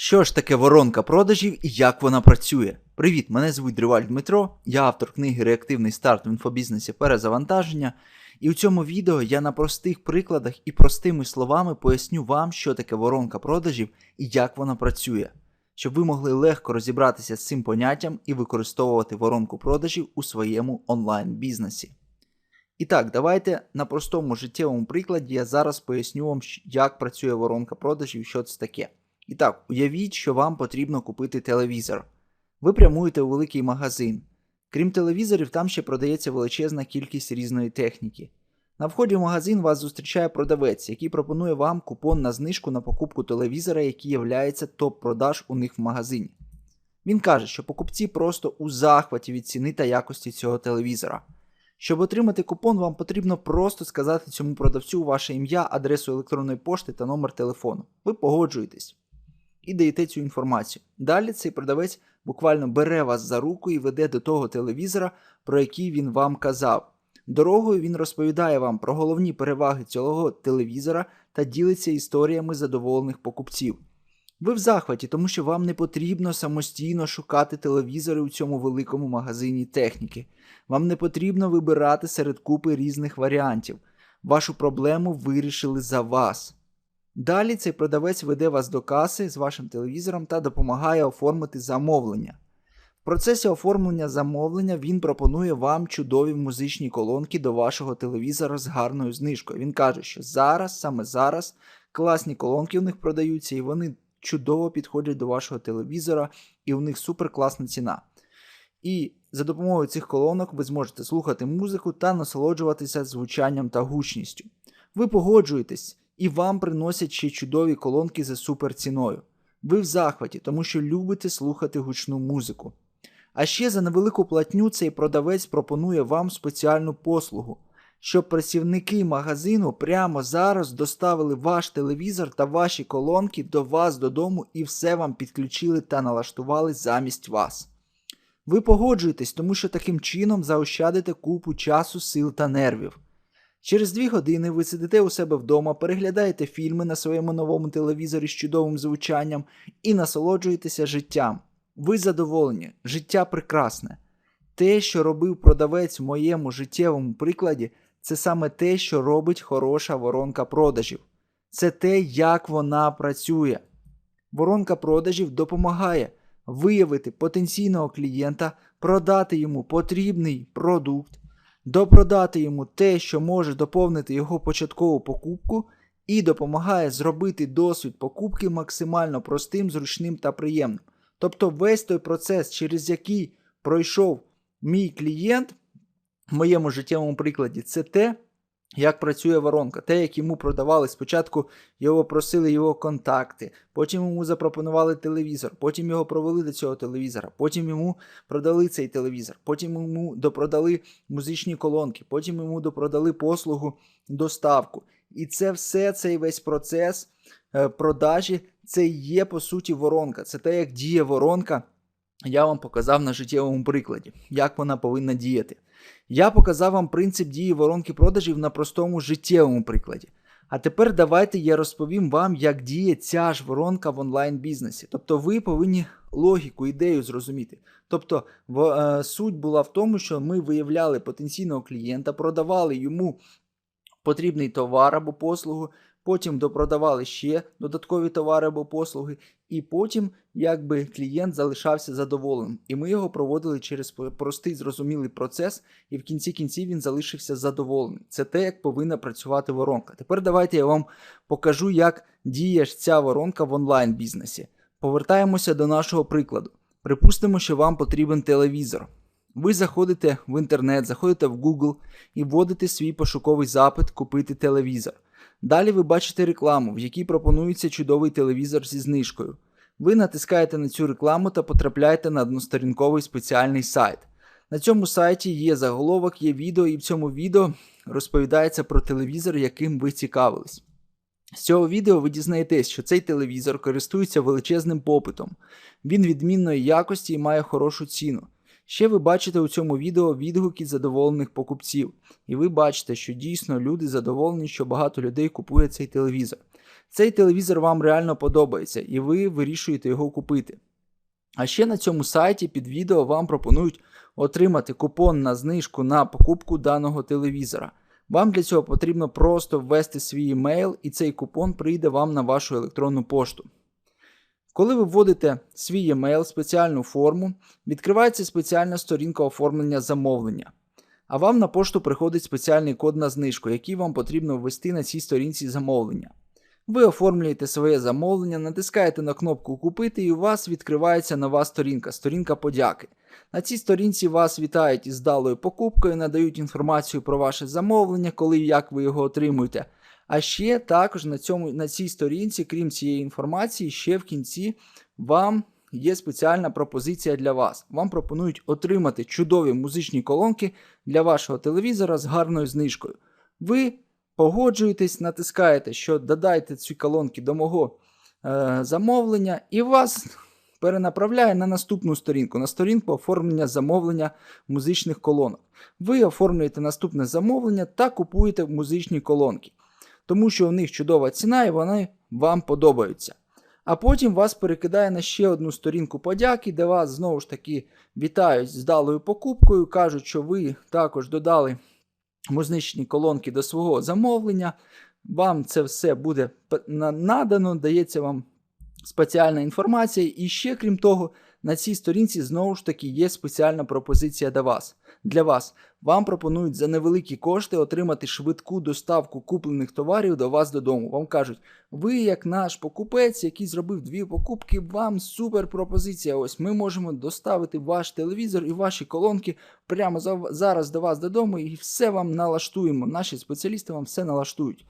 Що ж таке воронка продажів і як вона працює? Привіт, мене звуть Дриваль Дмитро, я автор книги Реактивний старт в інфобізнесі перезавантаження. І у цьому відео я на простих прикладах і простими словами поясню вам, що таке воронка продажів і як вона працює, щоб ви могли легко розібратися з цим поняттям і використовувати воронку продажів у своєму онлайн-бізнесі. І так, давайте на простому життєвому прикладі я зараз поясню вам, як працює воронка продажів, що це таке. І так, уявіть, що вам потрібно купити телевізор. Ви прямуєте у великий магазин. Крім телевізорів, там ще продається величезна кількість різної техніки. На вході в магазин вас зустрічає продавець, який пропонує вам купон на знижку на покупку телевізора, який є топ-продаж у них в магазині. Він каже, що покупці просто у захваті від ціни та якості цього телевізора. Щоб отримати купон, вам потрібно просто сказати цьому продавцю ваше ім'я, адресу електронної пошти та номер телефону. Ви погоджуєтесь і даєте цю інформацію. Далі цей продавець буквально бере вас за руку і веде до того телевізора, про який він вам казав. Дорогою він розповідає вам про головні переваги цього телевізора та ділиться історіями задоволених покупців. Ви в захваті, тому що вам не потрібно самостійно шукати телевізори у цьому великому магазині техніки. Вам не потрібно вибирати серед купи різних варіантів. Вашу проблему вирішили за вас. Далі цей продавець веде вас до каси з вашим телевізором та допомагає оформити замовлення. В процесі оформлення замовлення він пропонує вам чудові музичні колонки до вашого телевізора з гарною знижкою. Він каже, що зараз, саме зараз, класні колонки у них продаються, і вони чудово підходять до вашого телевізора, і у них супер класна ціна. І за допомогою цих колонок ви зможете слухати музику та насолоджуватися звучанням та гучністю. Ви погоджуєтесь, і вам приносять ще чудові колонки за супер ціною. Ви в захваті, тому що любите слухати гучну музику. А ще за невелику платню цей продавець пропонує вам спеціальну послугу, щоб працівники магазину прямо зараз доставили ваш телевізор та ваші колонки до вас додому і все вам підключили та налаштували замість вас. Ви погоджуєтесь, тому що таким чином заощадите купу часу, сил та нервів. Через дві години ви сидите у себе вдома, переглядаєте фільми на своєму новому телевізорі з чудовим звучанням і насолоджуєтеся життям. Ви задоволені, життя прекрасне. Те, що робив продавець в моєму життєвому прикладі, це саме те, що робить хороша воронка продажів. Це те, як вона працює. Воронка продажів допомагає виявити потенційного клієнта, продати йому потрібний продукт, допродати йому те, що може доповнити його початкову покупку, і допомагає зробити досвід покупки максимально простим, зручним та приємним. Тобто весь той процес, через який пройшов мій клієнт, в моєму життєвому прикладі, це те, як працює воронка, те, як йому продавали. Спочатку його просили його контакти, потім йому запропонували телевізор, потім його провели до цього телевізора, потім йому продали цей телевізор, потім йому допродали музичні колонки, потім йому допродали послугу доставку. І це все, цей весь процес е, продажі, це є по суті воронка. Це те, як діє воронка. Я вам показав на життєвому прикладі, як вона повинна діяти. Я показав вам принцип дії воронки продажів на простому життєвому прикладі. А тепер давайте я розповім вам, як діє ця ж воронка в онлайн-бізнесі. Тобто ви повинні логіку, ідею зрозуміти. Тобто, е, суть була в тому, що ми виявляли потенційного клієнта, продавали йому потрібний товар або послугу, потім допродавали ще додаткові товари або послуги, і потім якби клієнт залишався задоволеним. І ми його проводили через простий зрозумілий процес, і в кінці кінців він залишився задоволений. Це те, як повинна працювати воронка. Тепер давайте я вам покажу, як діє ця воронка в онлайн-бізнесі. Повертаємося до нашого прикладу. Припустимо, що вам потрібен телевізор. Ви заходите в інтернет, заходите в Google і вводите свій пошуковий запит купити телевізор. Далі ви бачите рекламу, в якій пропонується чудовий телевізор зі знижкою. Ви натискаєте на цю рекламу та потрапляєте на односторінковий спеціальний сайт. На цьому сайті є заголовок, є відео, і в цьому відео розповідається про телевізор, яким ви цікавились. З цього відео ви дізнаєтесь, що цей телевізор користується величезним попитом. Він відмінної якості і має хорошу ціну. Ще ви бачите у цьому відео відгуки задоволених покупців, і ви бачите, що дійсно люди задоволені, що багато людей купує цей телевізор. Цей телевізор вам реально подобається, і ви вирішуєте його купити. А ще на цьому сайті під відео вам пропонують отримати купон на знижку на покупку даного телевізора. Вам для цього потрібно просто ввести свій емейл, і цей купон прийде вам на вашу електронну пошту. Коли ви вводите свій емейл, спеціальну форму, відкривається спеціальна сторінка оформлення замовлення. А вам на пошту приходить спеціальний код на знижку, який вам потрібно ввести на цій сторінці замовлення. Ви оформлюєте своє замовлення, натискаєте на кнопку Купити, і у вас відкривається нова сторінка, сторінка подяки. На цій сторінці вас вітають із далою покупкою, надають інформацію про ваше замовлення, коли і як ви його отримуєте. А ще також на, цьому, на цій сторінці, крім цієї інформації, ще в кінці вам є спеціальна пропозиція для вас. Вам пропонують отримати чудові музичні колонки для вашого телевізора з гарною знижкою. Ви погоджуєтесь, натискаєте, що додайте ці колонки до мого е, замовлення, і вас перенаправляє на наступну сторінку, на сторінку оформлення замовлення музичних колонок. Ви оформлюєте наступне замовлення та купуєте музичні колонки, тому що у них чудова ціна і вони вам подобаються. А потім вас перекидає на ще одну сторінку подяки, де вас знову ж таки вітають з далою покупкою, кажуть, що ви також додали музичні колонки до свого замовлення. Вам це все буде надано, дається вам спеціальна інформація. І ще, крім того, на цій сторінці знову ж таки є спеціальна пропозиція для вас. Для вас. Вам пропонують за невеликі кошти отримати швидку доставку куплених товарів до вас додому. Вам кажуть, ви, як наш покупець, який зробив дві покупки, вам супер пропозиція. Ось ми можемо доставити ваш телевізор і ваші колонки прямо зараз до вас додому, і все вам налаштуємо. Наші спеціалісти вам все налаштують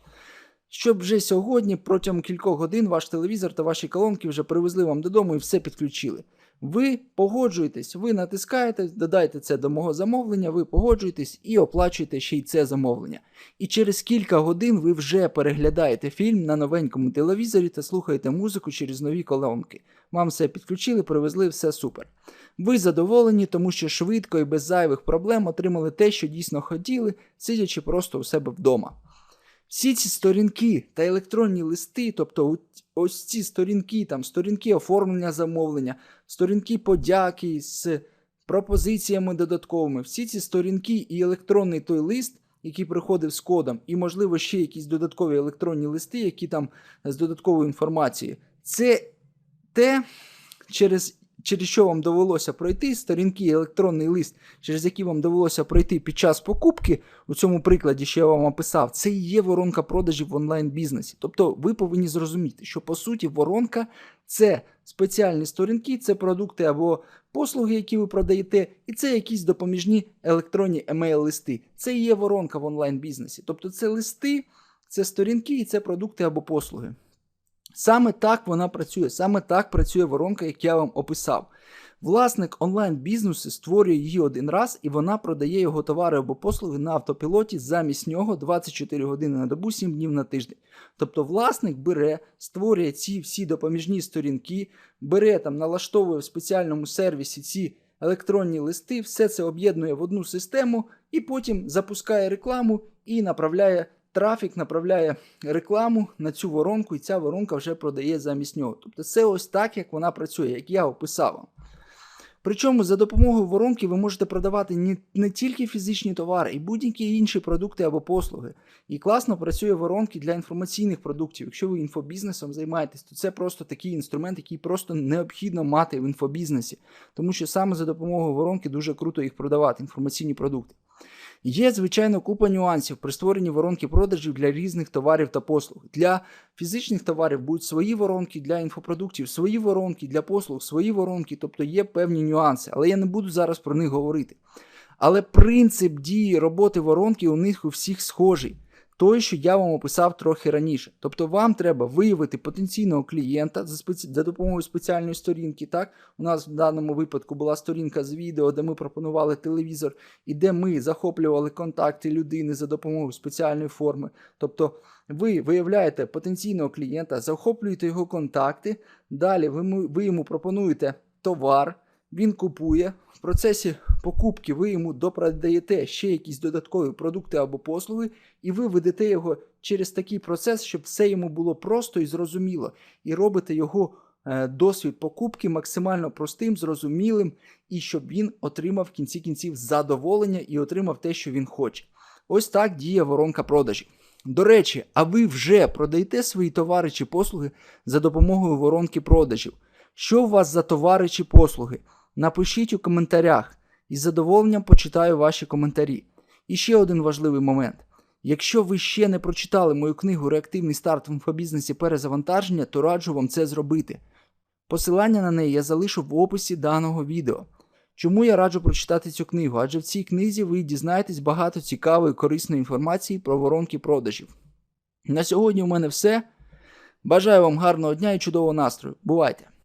щоб вже сьогодні, протягом кількох годин, ваш телевізор та ваші колонки вже привезли вам додому і все підключили. Ви погоджуєтесь, ви натискаєте, додайте це до мого замовлення, ви погоджуєтесь і оплачуєте ще й це замовлення. І через кілька годин ви вже переглядаєте фільм на новенькому телевізорі та слухаєте музику через нові колонки. Вам все підключили, привезли, все супер. Ви задоволені, тому що швидко і без зайвих проблем отримали те, що дійсно хотіли, сидячи просто у себе вдома. Всі ці сторінки та електронні листи, тобто ось ці сторінки, там сторінки оформлення замовлення, сторінки подяки з пропозиціями додатковими, всі ці сторінки і електронний той лист, який приходив з кодом, і, можливо, ще якісь додаткові електронні листи, які там з додатковою інформацією, це те, через через що вам довелося пройти, сторінки, електронний лист, через які вам довелося пройти під час покупки, у цьому прикладі, що я вам описав, це і є воронка продажів в онлайн-бізнесі. Тобто ви повинні зрозуміти, що по суті воронка це спеціальні сторінки, це продукти або послуги, які ви продаєте, і це якісь допоміжні електронні емейл-листи. Це і є воронка в онлайн-бізнесі. Тобто це листи, це сторінки і це продукти або послуги. Саме так вона працює, саме так працює воронка, як я вам описав. Власник онлайн-бізнесу створює її один раз і вона продає його товари або послуги на автопілоті замість нього 24 години на добу, 7 днів на тиждень. Тобто власник бере, створює ці всі допоміжні сторінки, бере там, налаштовує в спеціальному сервісі ці електронні листи, все це об'єднує в одну систему і потім запускає рекламу і направляє трафік направляє рекламу на цю воронку, і ця воронка вже продає замість нього. Тобто це ось так, як вона працює, як я описав. Причому за допомогою воронки ви можете продавати не, не тільки фізичні товари, і будь-які інші продукти або послуги. І класно працює воронки для інформаційних продуктів. Якщо ви інфобізнесом займаєтесь, то це просто такий інструмент, який просто необхідно мати в інфобізнесі. Тому що саме за допомогою воронки дуже круто їх продавати, інформаційні продукти. Є, звичайно, купа нюансів при створенні воронки продажів для різних товарів та послуг. Для фізичних товарів будуть свої воронки, для інфопродуктів свої воронки, для послуг свої воронки, тобто є певні нюанси, але я не буду зараз про них говорити. Але принцип дії роботи воронки у них у всіх схожий той, що я вам описав трохи раніше. Тобто вам треба виявити потенційного клієнта за, спеці... за допомогою спеціальної сторінки. Так, У нас в даному випадку була сторінка з відео, де ми пропонували телевізор, і де ми захоплювали контакти людини за допомогою спеціальної форми. Тобто ви виявляєте потенційного клієнта, захоплюєте його контакти, далі ви, ви йому пропонуєте товар. Він купує. В процесі покупки ви йому допродаєте ще якісь додаткові продукти або послуги, і ви ведете його через такий процес, щоб все йому було просто і зрозуміло, і робите його е, досвід покупки максимально простим, зрозумілим, і щоб він отримав в кінці кінців задоволення і отримав те, що він хоче. Ось так діє воронка продажів. До речі, а ви вже продаєте свої товари чи послуги за допомогою воронки продажів? Що у вас за товари чи послуги? Напишіть у коментарях і з задоволенням почитаю ваші коментарі. І ще один важливий момент. Якщо ви ще не прочитали мою книгу Реактивний старт в інфобізнесі перезавантаження, то раджу вам це зробити. Посилання на неї я залишу в описі даного відео. Чому я раджу прочитати цю книгу? Адже в цій книзі ви дізнаєтесь багато цікавої корисної інформації про воронки продажів. На сьогодні у мене все. Бажаю вам гарного дня і чудового настрою. Бувайте!